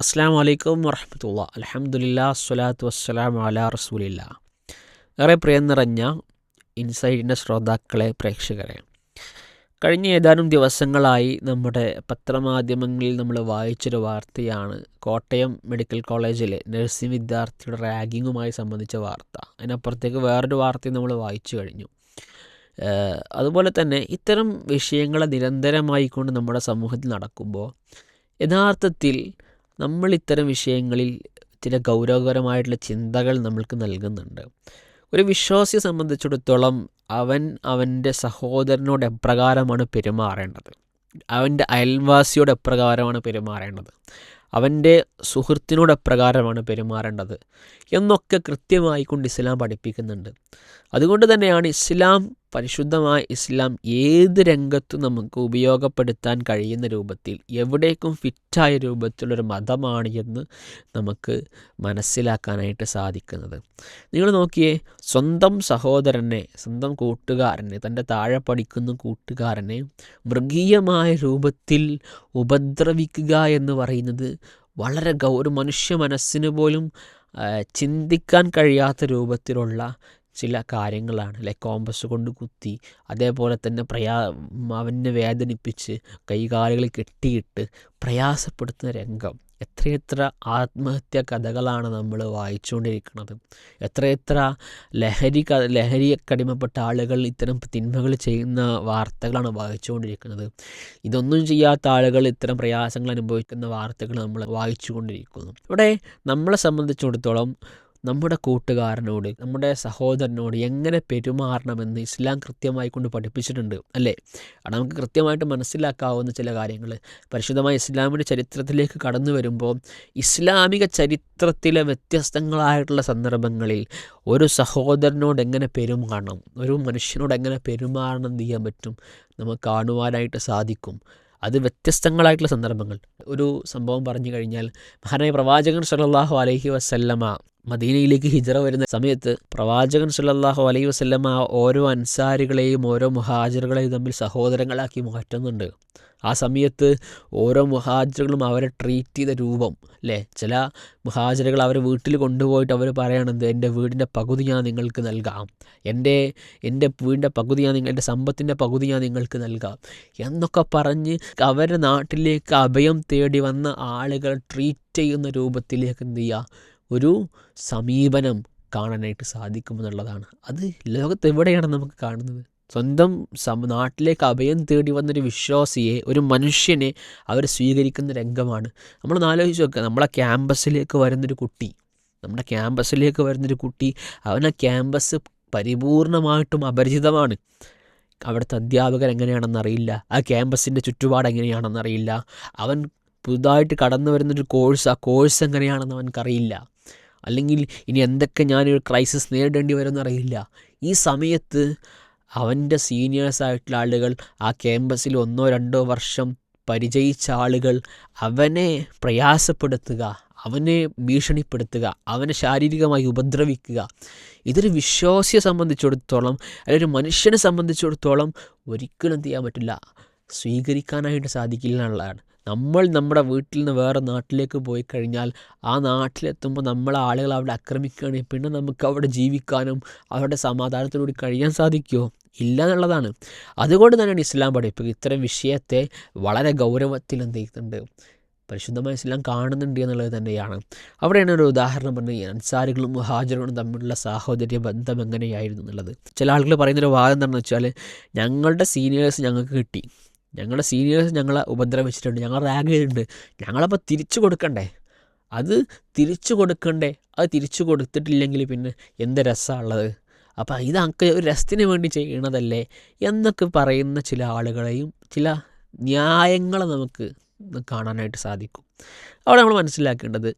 അസ്സാം വലൈക്കും വറഹമത്തുള്ള. അലഹമുല്ല സ്വലാത്തു വസ്സലാം അല റസൂലില്ല ഏറെ പ്രിയം നിറഞ്ഞ ഇൻസൈഡിന്റെ ശ്രോതാക്കളെ പ്രേക്ഷകരെ. കഴിഞ്ഞ ഏതാനും ദിവസങ്ങളായി നമ്മുടെ പത്രമാധ്യമങ്ങളിൽ നമ്മൾ വായിച്ചൊരു വാർത്തയാണ് കോട്ടയം മെഡിക്കൽ കോളേജിലെ നഴ്സിംഗ് വിദ്യാർത്ഥിയുടെ റാഗിങ്ങുമായി സംബന്ധിച്ച വാർത്ത. അതിനപ്പുറത്തേക്ക് വേറൊരു വാർത്തയും നമ്മൾ വായിച്ചു കഴിഞ്ഞു. അതുപോലെ തന്നെ ഇത്തരം വിഷയങ്ങൾ നിരന്തരമായിക്കൊണ്ട് നമ്മുടെ സമൂഹത്തിൽ നടക്കുമ്പോൾ യഥാർത്ഥത്തിൽ നമ്മൾ ഇത്തരം വിഷയങ്ങളിൽ ചില ഗൗരവകരമായിട്ടുള്ള ചിന്തകൾ നമ്മൾക്ക് നൽകുന്നുണ്ട്. ഒരു വിശ്വാസിയെ സംബന്ധിച്ചിടത്തോളം അവൻ അവന്റെ സഹോദരനോട് എപ്രകാരമാണ് പെരുമാറേണ്ടത്? അവന്റെ അയൽവാസിയോട് എപ്രകാരമാണ് പെരുമാറേണ്ടത്? അവന്റെ സുഹൃത്തിനോട് എപ്രകാരമാണ് പെരുമാറേണ്ടത്? എന്നൊക്കെ കൃത്യമായി കൊണ്ട് ഇസ്ലാം പഠിപ്പിക്കുന്നുണ്ട്. അതുകൊണ്ട് തന്നെയാണ് ഇസ്ലാം പരിശുദ്ധമായ ഇസ്ലാം ഏത് രംഗത്തും നമുക്ക് ഉപയോഗപ്പെടുത്താൻ കഴിയുന്ന രൂപത്തിൽ എവിടേക്കും ഫിറ്റായ രൂപത്തിലുള്ളൊരു മതമാണ് എന്ന് നമുക്ക് മനസ്സിലാക്കാനായിട്ട് സാധിക്കുന്നത്. നിങ്ങൾ നോക്കിയേ സ്വന്തം സഹോദരനെ സ്വന്തം കൂട്ടുകാരനെ തന്റെ താഴെ പഠിക്കുന്ന കൂട്ടുകാരനെ മൃഗീയമായ രൂപത്തിൽ ഉപദ്രവിക്കുക എന്ന് പറയുന്നത് വളരെ ഗൗ ഒരു മനുഷ്യ മനസ്സിന് പോലും ചിന്തിക്കാൻ കഴിയാത്ത രൂപത്തിലുള്ള ചില കാര്യങ്ങളാണ്. ലൈക്ക് കോമ്പസ് കൊണ്ട് കുത്തി അതേപോലെ തന്നെ പ്രയാ അവനെ വേദനിപ്പിച്ച് കൈകാലുകൾ കെട്ടിയിട്ട് പ്രയാസപ്പെടുത്തുന്ന രംഗം. എത്രയെത്ര ആത്മഹത്യാ കഥകളാണ് നമ്മൾ വായിച്ചുകൊണ്ടിരിക്കുന്നത് എത്രയെത്ര ലഹരി ക ലഹരിക്കടിമപ്പെട്ട ആളുകൾ ഇത്തരം തിന്മകൾ ചെയ്യുന്ന വാർത്തകളാണ് വായിച്ചുകൊണ്ടിരിക്കുന്നത്. ഇതൊന്നും ചെയ്യാത്ത ആളുകൾ ഇത്തരം പ്രയാസങ്ങൾ അനുഭവിക്കുന്ന വാർത്തകൾ നമ്മൾ വായിച്ചുകൊണ്ടിരിക്കുന്നു. ഇവിടെ നമ്മളെ സംബന്ധിച്ചിടത്തോളം നമ്മുടെ കൂട്ടുകാരനോട് നമ്മുടെ സഹോദരനോട് എങ്ങനെ പെരുമാറണമെന്ന് ഇസ്ലാം കൃത്യമായി കൊണ്ട് പഠിപ്പിച്ചിട്ടുണ്ട് അല്ലേ? അത് നമുക്ക് കൃത്യമായിട്ട് മനസ്സിലാക്കാവുന്ന ചില കാര്യങ്ങൾ പരിശുദ്ധമായ ഇസ്ലാമിന്റെ ചരിത്രത്തിലേക്ക് കടന്നു വരുമ്പോൾ ഇസ്ലാമിക ചരിത്രത്തിലെ വ്യത്യസ്തങ്ങളായിട്ടുള്ള സന്ദർഭങ്ങളിൽ ഒരു സഹോദരനോട് എങ്ങനെ പെരുമാറണം ഒരു മനുഷ്യനോട് എങ്ങനെ പെരുമാറണം എന്ന് ചെയ്യാൻ പറ്റും നമുക്ക് കാണുവാനായിട്ട് സാധിക്കും. അത് വ്യത്യസ്തങ്ങളായിട്ടുള്ള സന്ദർഭങ്ങൾ. ഒരു സംഭവം പറഞ്ഞു കഴിഞ്ഞാൽ മഹാനായ പ്രവാചകൻ സല്ലല്ലാഹു അലഹി വസല്ലമ മദീനയിലേക്ക് ഹിജറ വരുന്ന സമയത്ത് പ്രവാചകൻ സുല്ലാഹു അലൈ അലൈഹി ആ ഓരോ അൻസാരികളെയും ഓരോ മുഹാജിറുകളെയും തമ്മിൽ സഹോദരങ്ങളാക്കി മാറ്റുന്നുണ്ട്. ആ സമയത്ത് ഓരോ മുഹാജിറുകളും അവരെ ട്രീറ്റ് ചെയ്ത രൂപം അല്ലേ ചില മുഹാജിറുകൾ അവരെ വീട്ടിൽ കൊണ്ടുപോയിട്ട് അവർ പറയണത് എന്റെ വീടിന്റെ പകുതി ഞാൻ നിങ്ങൾക്ക് നൽകാം. എന്റെ എന്റെ വീടിന്റെ പകുതി ഞാൻ നിങ്ങൾ എന്റെ സമ്പത്തിന്റെ പകുതി ഞാൻ നിങ്ങൾക്ക് നൽകാം. എന്നൊക്കെ പറഞ്ഞ് അവരുടെ നാട്ടിലേക്ക് അഭയം തേടി വന്ന ആളുകൾ ട്രീറ്റ് ചെയ്യുന്ന രൂപത്തിലേക്ക് എന്ത് ചെയ്യുക ഒരു സമീപനം കാണാനായിട്ട് സാധിക്കുമെന്നുള്ളതാണ്. അത് ലോകത്ത് എവിടെയാണ് നമുക്ക് കാണുന്നത്? സ്വന്തം സം നാട്ടിലേക്ക് അഭയം തേടി വന്നൊരു വിശ്വാസിയെ ഒരു മനുഷ്യനെ അവർ സ്വീകരിക്കുന്ന രംഗമാണ്. നമ്മൾ ആലോചിച്ച് നോക്കുക നമ്മളെ ക്യാമ്പസിലേക്ക് വരുന്നൊരു കുട്ടി നമ്മുടെ ക്യാമ്പസിലേക്ക് വരുന്നൊരു കുട്ടി അവനെ ക്യാമ്പസ് പരിപൂർണമായിട്ടും അപരിചിതമാണ്. അവിടുത്തെ അധ്യാപകർ എങ്ങനെയാണെന്ന് അറിയില്ല. ആ ക്യാമ്പസിന്റെ ചുറ്റുപാട് എങ്ങനെയാണെന്നറിയില്ല അവൻ പുതുതായിട്ട് കടന്നു വരുന്നൊരു കോഴ്സ് ആ കോഴ്സ് എങ്ങനെയാണെന്ന് അവനക്കറിയില്ല അല്ലെങ്കിൽ ഇനി എന്തൊക്കെ ഞാനൊരു ക്രൈസിസ് നേരിടേണ്ടി വരുമെന്നറിയില്ല ഈ സമയത്ത് അവന്റെ സീനിയേഴ്സായിട്ടുള്ള ആളുകൾ ആ ക്യാമ്പസിൽ ഒന്നോ രണ്ടോ വർഷം പരിചയിച്ച ആളുകൾ അവനെ പ്രയാസപ്പെടുത്തുക അവനെ ഭീഷണിപ്പെടുത്തുക അവനെ ശാരീരികമായി ഉപദ്രവിക്കുക. ഇതൊരു വിശ്വാസിയെ സംബന്ധിച്ചിടത്തോളം അല്ലെങ്കിൽ ഒരു മനുഷ്യനെ സംബന്ധിച്ചിടത്തോളം ഒരിക്കലും ചെയ്യാൻ പറ്റില്ല. സ്വീകരിക്കാനായിട്ട് സാധിക്കില്ല എന്നുള്ളതാണ്. നമ്മൾ നമ്മുടെ വീട്ടിൽ നിന്ന് വേറെ നാട്ടിലേക്ക് പോയി കഴിഞ്ഞാൽ ആ നാട്ടിലെത്തുമ്പോൾ നമ്മളെ ആളുകൾ അവിടെ ആക്രമിക്കുകയാണെങ്കിൽ പിന്നെ നമുക്ക് അവിടെ ജീവിക്കാനും അവരുടെ സമാധാനത്തോടുകൂടി കഴിയാൻ സാധിക്കുമോ? ഇല്ല എന്നുള്ളതാണ്. അതുകൊണ്ട് തന്നെയാണ് ഇസ്ലാം പഠിപ്പിക്കുക ഇത്തരം വിഷയത്തെ വളരെ ഗൗരവത്തിൽ എന്ത് ചെയ്യുന്നുണ്ട്? പരിശുദ്ധമായ ഇസ്ലാം കാണുന്നുണ്ട് എന്നുള്ളത് തന്നെയാണ്. അവിടെയാണ് ഒരു ഉദാഹരണം പറഞ്ഞാൽ അൻസാരികളും മുഹാജറുകളും തമ്മിലുള്ള സാഹോദര്യ ബന്ധം എങ്ങനെയായിരുന്നു എന്നുള്ളത്. ചില ആളുകൾ പറയുന്നൊരു വാദം എന്താണെന്ന് വെച്ചാൽ ഞങ്ങളുടെ സീനിയേഴ്സ് ഞങ്ങൾക്ക് കിട്ടി. ഞങ്ങളുടെ സീനിയേഴ്സ് ഞങ്ങളെ ഉപദ്രവിച്ചിട്ടുണ്ട് ഞങ്ങൾ റാഗ് ചെയ്തിട്ടുണ്ട് ഞങ്ങളപ്പോൾ തിരിച്ചു കൊടുക്കണ്ടേ? അത് തിരിച്ചു കൊടുക്കണ്ടേ? അത് തിരിച്ചു കൊടുത്തിട്ടില്ലെങ്കിൽ പിന്നെ എന്ത് രസമുള്ളത് അപ്പോൾ ഇതൊക്കെ ഒരു രസത്തിന് വേണ്ടി ചെയ്യണതല്ലേ? എന്നൊക്കെ പറയുന്ന ചില ആളുകളെയും ചില ന്യായങ്ങൾ നമുക്ക് കാണാനായിട്ട് സാധിക്കും. അവിടെ നമ്മൾ മനസ്സിലാക്കേണ്ടത്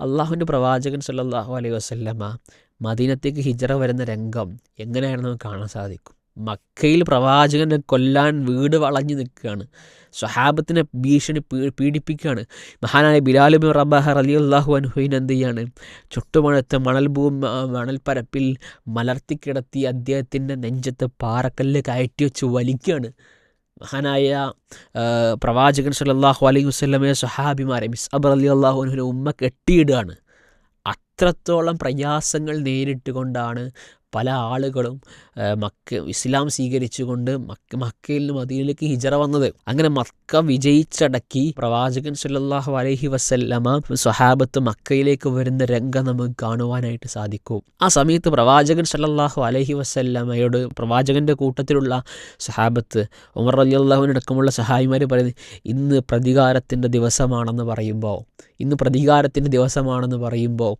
അള്ളാഹുവിന്റെ പ്രവാചകൻ സല്ലാഹു അലൈഹി വസല്ലമ മദീനത്തേക്ക് ഹിജറ വരുന്ന രംഗം എങ്ങനെയാണെന്ന് നമുക്ക് കാണാൻ സാധിക്കും. മക്കയിൽ പ്രവാചകനെ കൊല്ലാൻ വീട് വളഞ്ഞു നിൽക്കുകയാണ്. സ്വഹാബത്തിനെ ഭീഷണി പീഡിപ്പിക്കുകയാണ്. മഹാനായ ബിലാലുബിൻ റബാഹ അലി അള്ളാഹു അനുഹൈൻ എന്ത് ചെയ്യാണ്? ചുട്ടുമണത്ത് മണൽ ഭൂ മണൽപ്പരപ്പിൽ മലർത്തിക്കിടത്തി അദ്ദേഹത്തിന്റെ നെഞ്ചത്ത് പാറക്കല്ല് കയറ്റി വെച്ച് വലിക്കുകയാണ്. മഹാനായ പ്രവാചകൻ സല്ലല്ലാഹു അലൈഹി വസല്ലമയെ സഹാബിമാരെ മിസ് അബർ അലി അനുഹിനെ ഉമ്മ കെട്ടിയിടുകയാണ്. അത്രത്തോളം പ്രയാസങ്ങൾ നേരിട്ട് കൊണ്ടാണ് പല ആളുകളും മക്ക ഇസ്ലാം സ്വീകരിച്ചുകൊണ്ട് മക്ക മക്കയിൽ നിന്ന് മദീനയിലേക്ക് ഹിജറ വന്നത്. അങ്ങനെ മക്ക വിജയിച്ചടക്കി പ്രവാചകൻ സല്ലല്ലാഹു അലഹി വസ്ല്ലമ സ്വഹാബത്ത് മക്കയിലേക്ക് വരുന്ന രംഗം നമുക്ക് കാണുവാനായിട്ട് സാധിക്കും. ആ സമയത്ത് പ്രവാചകൻ സല്ലല്ലാഹു അലഹി വസ്ല്ലമയോട് പ്രവാചകന്റെ കൂട്ടത്തിലുള്ള സഹാബത്ത് ഉമർ അലി അള്ളാഹുവിനടക്കമുള്ള സഹായിമാർ പറയുന്നത് ഇന്ന് പ്രതികാരത്തിന്റെ ദിവസമാണെന്ന് പറയുമ്പോൾ ഇന്ന് പ്രതികാരത്തിന്റെ ദിവസമാണെന്ന് പറയുമ്പോൾ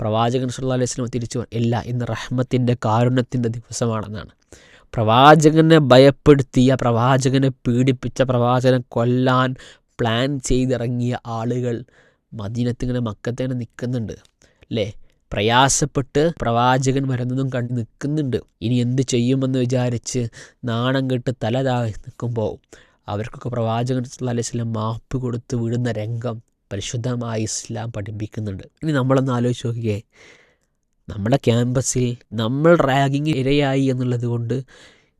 പ്രവാചകൻ സല്ലാ അലൈഹി വസല്ലം തിരിച്ചു ഇല്ല ഇന്ന് റഹ്മത്തിന്റെ കാരുണ്യത്തിന്റെ ദിവസമാണെന്നാണ്. പ്രവാചകനെ ഭയപ്പെടുത്തിയ പ്രവാചകനെ പീഡിപ്പിച്ച പ്രവാചകനെ കൊല്ലാൻ പ്ലാൻ ചെയ്തിറങ്ങിയ ആളുകൾ മദീനത്തിങ്ങനെ മക്കത്തേനെ നിൽക്കുന്നുണ്ട് അല്ലേ പ്രയാസപ്പെട്ട് പ്രവാചകൻ വരുന്നതും കണ്ട് നിൽക്കുന്നുണ്ട്. ഇനി എന്ത് ചെയ്യുമെന്ന് വിചാരിച്ച് നാണം കെട്ട് തല നിൽക്കുമ്പോൾ അവർക്കൊക്കെ പ്രവാചകൻ അലൈഹി വസല്ലം മാപ്പ് കൊടുത്ത് വിടുന്ന രംഗം പരിശുദ്ധമായ ഇസ്ലാം പഠിപ്പിക്കുന്നുണ്ട്. ഇനി നമ്മളൊന്ന് ആലോചിച്ച് നോക്കിയേ നമ്മുടെ ക്യാമ്പസിൽ നമ്മൾ റാഗിങ് ഇരയായി എന്നുള്ളത് കൊണ്ട്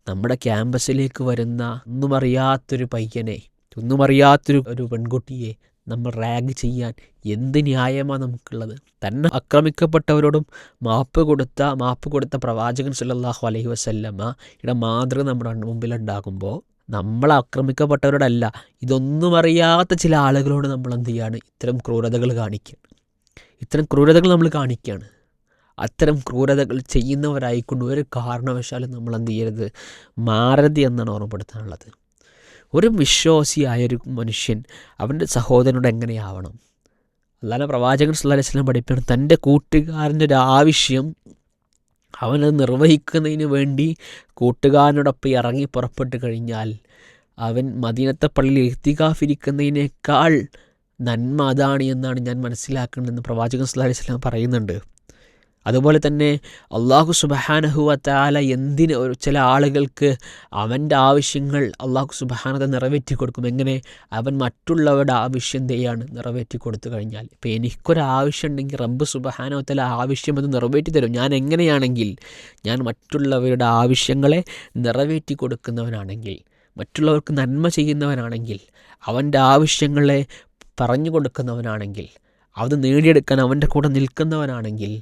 നമ്മുടെ ക്യാമ്പസിലേക്ക് വരുന്ന ഒന്നും അറിയാത്തൊരു പയ്യനെ ഒന്നും അറിയാത്തൊരു ഒരു പെൺകുട്ടിയെ നമ്മൾ റാഗ് ചെയ്യാൻ എന്ത് ന്യായമാണ് നമുക്കുള്ളത്? തന്നെ ആക്രമിക്കപ്പെട്ടവരോടും മാപ്പ് കൊടുത്ത മാപ്പ് കൊടുത്ത പ്രവാചകൻ സല്ലാഹു അലൈഹി വസല്ലമ ഇവിടെ മാതൃക നമ്മുടെ മുമ്പിലുണ്ടാകുമ്പോൾ നമ്മൾ ആക്രമിക്കപ്പെട്ടവരോടല്ല ഇതൊന്നും അറിയാത്ത ചില ആളുകളോട് നമ്മൾ എന്ത് ചെയ്യാണ് ഇത്തരം ക്രൂരതകൾ കാണിക്കുകയാണ് ഇത്തരം ക്രൂരതകൾ നമ്മൾ കാണിക്കുകയാണ് അത്തരം ക്രൂരതകൾ ചെയ്യുന്നവരായിക്കൊണ്ട് ഒരു കാരണവശാലും നമ്മൾ എന്ത് ചെയ്യരുത് മാരതി എന്നാണ് ഓർമ്മപ്പെടുത്താനുള്ളത്. ഒരു വിശ്വാസിയായ ഒരു മനുഷ്യൻ അവന്റെ സഹോദരനോട് എങ്ങനെയാവണം? അല്ലാതെ പ്രവാചകൻ അലൈഹി വസല്ലം പഠിപ്പിക്കണം തന്റെ കൂട്ടുകാരന്റെ ഒരു ആവശ്യം അവനത് നിർവഹിക്കുന്നതിന് വേണ്ടി കൂട്ടുകാരനോടൊപ്പം ഇറങ്ങി പുറപ്പെട്ട് കഴിഞ്ഞാൽ അവൻ മദീനത്തെ പള്ളിയിൽ എത്തിക്കാഫിരിക്കുന്നതിനേക്കാൾ നന്മ അതാണ് എന്നാണ് ഞാൻ മനസ്സിലാക്കേണ്ടതെന്ന് പ്രവാചകൻ സല്ലല്ലാഹു അലൈഹി വസല്ലം പറയുന്നുണ്ട്. അതുപോലെ തന്നെ അള്ളാഹു സുബഹാനഹുവത്താല എന്തിന് ഒരു ചില ആളുകൾക്ക് അവന്റെ ആവശ്യങ്ങൾ അള്ളാഹു സുബഹാനത നിറവേറ്റി കൊടുക്കും? എങ്ങനെ അവൻ മറ്റുള്ളവരുടെ ആവശ്യം തെയ്യാണ് നിറവേറ്റി കൊടുത്തു കഴിഞ്ഞാൽ. ഇപ്പം എനിക്കൊരാവശ്യം ഉണ്ടെങ്കിൽ റബ്ബ് സുബഹാനവത്തല ആവശ്യം അത് നിറവേറ്റി തരും. ഞാൻ എങ്ങനെയാണെങ്കിൽ ഞാൻ മറ്റുള്ളവരുടെ ആവശ്യങ്ങളെ നിറവേറ്റി കൊടുക്കുന്നവനാണെങ്കിൽ മറ്റുള്ളവർക്ക് നന്മ ചെയ്യുന്നവനാണെങ്കിൽ അവന്റെ ആവശ്യങ്ങളെ പറഞ്ഞു കൊടുക്കുന്നവനാണെങ്കിൽ അത് നേടിയെടുക്കാൻ അവന്റെ കൂടെ നിൽക്കുന്നവനാണെങ്കിൽ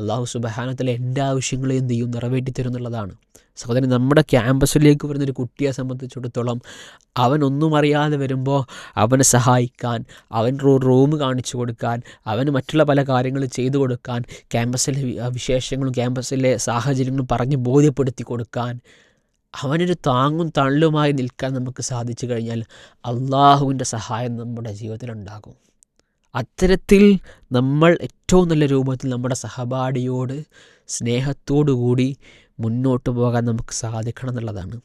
അള്ളാഹു സുബഹാനത്തിലെ എന്റെ ആവശ്യങ്ങളെ എന്ത് ചെയ്യും നിറവേറ്റി തരും എന്നുള്ളതാണ് സഹോദരൻ നമ്മുടെ ക്യാമ്പസിലേക്ക് വരുന്നൊരു കുട്ടിയെ സംബന്ധിച്ചിടത്തോളം അവൻ ഒന്നും അറിയാതെ വരുമ്പോൾ അവനെ സഹായിക്കാൻ അവൻ റൂം കാണിച്ചു കൊടുക്കാൻ അവന് മറ്റുള്ള പല കാര്യങ്ങൾ ചെയ്തു കൊടുക്കാൻ ക്യാമ്പസിലെ വിശേഷങ്ങളും ക്യാമ്പസിലെ സാഹചര്യങ്ങളും പറഞ്ഞ് ബോധ്യപ്പെടുത്തി കൊടുക്കാൻ അവനൊരു താങ്ങും തള്ളുമായി നിൽക്കാൻ നമുക്ക് സാധിച്ചു കഴിഞ്ഞാൽ അള്ളാഹുവിന്റെ സഹായം നമ്മുടെ ജീവിതത്തിലുണ്ടാകും. അത്തരത്തിൽ നമ്മൾ ഏറ്റവും നല്ല രൂപത്തിൽ നമ്മുടെ സഹപാഠിയോട് സ്നേഹത്തോടു കൂടി മുന്നോട്ട് പോകാൻ നമുക്ക് സാധിക്കണം എന്നുള്ളതാണ്.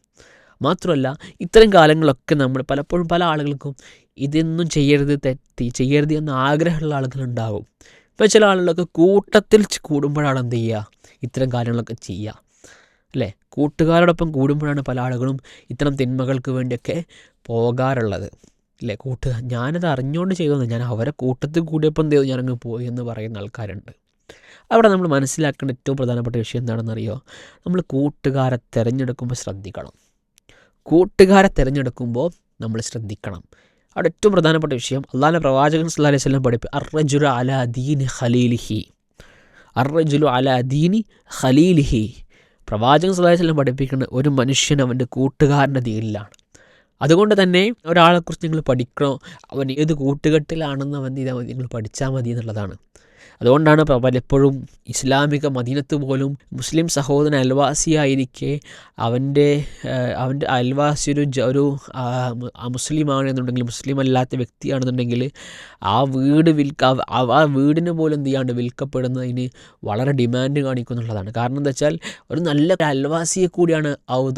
മാത്രമല്ല ഇത്തരം കാലങ്ങളൊക്കെ നമ്മൾ പലപ്പോഴും പല ആളുകൾക്കും ഇതൊന്നും ചെയ്യരുത് തെറ്റി ചെയ്യരുത് എന്ന ആഗ്രഹമുള്ള ആളുകളുണ്ടാകും ഇപ്പോൾ ചില ആളുകളൊക്കെ കൂട്ടത്തിൽ കൂടുമ്പോഴാണ് എന്ത് ചെയ്യുക? ഇത്തരം കാര്യങ്ങളൊക്കെ ചെയ്യുക. അല്ലേ? കൂട്ടുകാരോടൊപ്പം കൂടുമ്പോഴാണ് പല ആളുകളും ഇത്തരം തിന്മകൾക്ക് വേണ്ടിയൊക്കെ പോകാറുള്ളത്. അല്ലേ കൂട്ട് ഞാനത് അറിഞ്ഞുകൊണ്ട് ചെയ്തതെന്ന് ഞാൻ അവരെ കൂട്ടത്തിൽ കൂടിയപ്പോൾ എന്ത് ചെയ്തു? ഞാനങ്ങ് പോയി എന്ന് പറയുന്ന ആൾക്കാരുണ്ട്. അവിടെ നമ്മൾ മനസ്സിലാക്കേണ്ട ഏറ്റവും പ്രധാനപ്പെട്ട വിഷയം എന്താണെന്നറിയോ? നമ്മൾ കൂട്ടുകാരെ തിരഞ്ഞെടുക്കുമ്പോൾ ശ്രദ്ധിക്കണം. കൂട്ടുകാരെ തിരഞ്ഞെടുക്കുമ്പോൾ നമ്മൾ ശ്രദ്ധിക്കണം. അവിടെ ഏറ്റവും പ്രധാനപ്പെട്ട വിഷയം അള്ളാഹുലെ പ്രവാചകൻ സല്ലാ അലൈഹി വസല്ലം പഠിപ്പ് അർറജുലു അലാ ദീനി ഖലീലിഹി. അർറജുലു അലാ ദീനി ഖലീലിഹി. പ്രവാചകൻ സല്ലാ അലൈഹി വസല്ലം പഠിപ്പിക്കുന്നത് ഒരു മനുഷ്യൻ അവന്റെ കൂട്ടുകാരന്റെ ദീനിലാണ്. അതുകൊണ്ട് തന്നെ ഒരാളെക്കുറിച്ച് നിങ്ങൾ പഠിക്കണോ? അവൻ ഏത് കൂട്ടുകെട്ടിലാണെന്ന് അവൻ ഇതാ നിങ്ങൾ പഠിച്ചാൽ മതി എന്നുള്ളതാണ്. അതുകൊണ്ടാണ് പലപ്പോഴും ഇസ്ലാമിക മദീനത്ത് പോലും മുസ്ലിം സഹോദരൻ അയൽവാസിയായിരിക്കെ അവന്റെ അവന്റെ അയൽവാസി ഒരു ഒരു മുസ്ലിം ആണെന്നുണ്ടെങ്കിൽ മുസ്ലിം അല്ലാത്ത വ്യക്തിയാണെന്നുണ്ടെങ്കിൽ ആ വീട് വിൽക്ക ആ വീടിന് പോലും എന്ത് ചെയ്യാണ്ട് വിൽക്കപ്പെടുന്നതിന് വളരെ ഡിമാൻഡ് കാണിക്കുന്നുള്ളതാണ്. കാരണം എന്താ വെച്ചാൽ ഒരു നല്ല അയൽവാസിയെ കൂടിയാണ്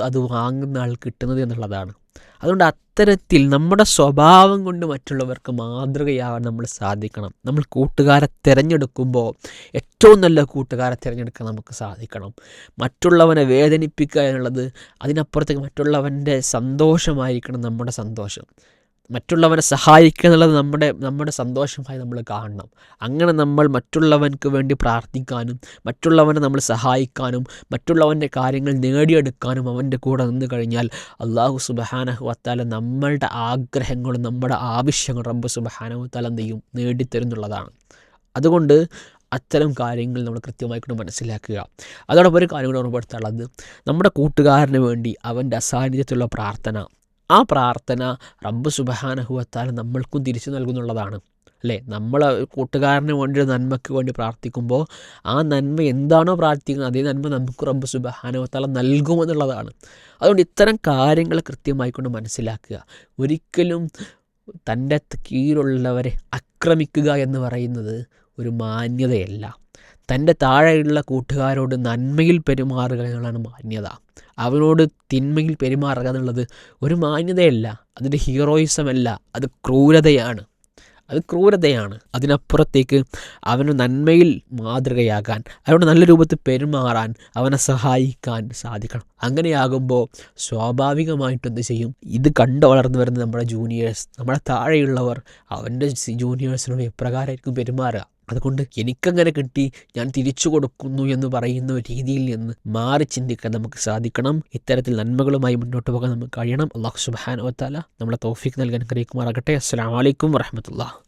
അത് വാങ്ങുന്ന ആൾ കിട്ടുന്നത് എന്നുള്ളതാണ്. അതുകൊണ്ട് അത്തരത്തിൽ നമ്മുടെ സ്വഭാവം കൊണ്ട് മറ്റുള്ളവർക്ക് മാതൃകയാവാൻ നമ്മൾ സാധിക്കണം. നമ്മൾ കൂട്ടുകാരെ തിരഞ്ഞെടുക്കുമ്പോൾ ഏറ്റവും നല്ല കൂട്ടുകാരെ തിരഞ്ഞെടുക്കാൻ നമുക്ക് സാധിക്കണം. മറ്റുള്ളവനെ വേദനിപ്പിക്കുക എന്നുള്ളത് അതിനപ്പുറത്തേക്ക് മറ്റുള്ളവന്റെ സന്തോഷമായിരിക്കണം നമ്മുടെ സന്തോഷം. മറ്റുള്ളവനെ സഹായിക്കുക എന്നുള്ളത് നമ്മുടെ നമ്മുടെ സന്തോഷമായി നമ്മൾ കാണണം. അങ്ങനെ നമ്മൾ മറ്റുള്ളവൻക്ക് വേണ്ടി പ്രാർത്ഥിക്കാനും മറ്റുള്ളവനെ നമ്മൾ സഹായിക്കാനും മറ്റുള്ളവന്റെ കാര്യങ്ങൾ നേടിയെടുക്കാനും അവന്റെ കൂടെ നിന്ന് കഴിഞ്ഞാൽ അള്ളാഹു സുബഹാനഹു വത്താല നമ്മളുടെ ആഗ്രഹങ്ങളും നമ്മുടെ ആവശ്യങ്ങളും റബ്ബ് സുബഹാനഹു വത്താല എന്ത് ചെയ്യും? നേടിത്തരുന്നുള്ളതാണ് അതുകൊണ്ട് അത്തരം കാര്യങ്ങൾ നമ്മൾ കൃത്യമായി കൊണ്ട് മനസ്സിലാക്കുക. അതോടൊപ്പം ഒരു കാര്യം കൂടെ നമ്മുടെ കൂട്ടുകാരന് വേണ്ടി അവന്റെ അസാന്നിധ്യത്തിലുള്ള പ്രാർത്ഥന. ആ പ്രാർത്ഥന റബ്ബ് സുബഹാനഹുവത്താൽ നമ്മൾക്കും തിരിച്ചു നൽകുന്നുള്ളതാണ്. അല്ലേ? നമ്മൾ കൂട്ടുകാരന് വേണ്ടി നന്മയ്ക്ക് വേണ്ടി പ്രാർത്ഥിക്കുമ്പോൾ ആ നന്മ എന്താണോ പ്രാർത്ഥിക്കുന്നത് അതേ നന്മ നമുക്ക് റബ്ബ് സുബഹാനഹുവത്താല നൽകുമെന്നുള്ളതാണ് അതുകൊണ്ട് ഇത്തരം കാര്യങ്ങൾ കൃത്യമായിക്കൊണ്ട് മനസ്സിലാക്കുക. ഒരിക്കലും തന്റെ കീഴിലുള്ളവരെ ആക്രമിക്കുക എന്ന് പറയുന്നത് ഒരു മാന്യതയല്ല. തന്റെ താഴെയുള്ള കൂട്ടുകാരോട് നന്മയിൽ പെരുമാറുക എന്നുള്ളതാണ് മാന്യത. അവനോട് തിന്മയിൽ പെരുമാറുക എന്നുള്ളത് ഒരു മാന്യതയല്ല അതിന്റെ ഹീറോയിസമല്ല അത് ക്രൂരതയാണ്. അത് ക്രൂരതയാണ്. അതിനപ്പുറത്തേക്ക് അവന് നന്മയിൽ മാതൃകയാകാൻ അവനോട് നല്ല രൂപത്തിൽ പെരുമാറാൻ അവനെ സഹായിക്കാൻ സാധിക്കണം. അങ്ങനെയാകുമ്പോൾ സ്വാഭാവികമായിട്ടും എന്ത് ചെയ്യും? ഇത് കണ്ട് വളർന്നു വരുന്ന നമ്മുടെ ജൂനിയേഴ്സ് നമ്മുടെ താഴെയുള്ളവർ അവന്റെ ജൂനിയേഴ്സിനോട് എപ്രകാരമായിരിക്കും പെരുമാറുക? അതുകൊണ്ട് എനിക്കങ്ങനെ കിട്ടി ഞാൻ തിരിച്ചു കൊടുക്കുന്നു എന്ന് പറയുന്ന രീതിയിൽ നിന്ന് മാറി ചിന്തിക്കാൻ നമുക്ക് സാധിക്കണം. ഇത്തരത്തിൽ നന്മകളുമായി മുന്നോട്ട് പോകാൻ നമുക്ക് കഴിയണം. അള്ളാഹു സുബാൻ ഓത്താല നമ്മളെ തോഫിക്ക് നൽകാൻ കറിയിക്കുമാറാകട്ടെ അസ്സാം വലൈക്കും വറഹമത്തുള്ള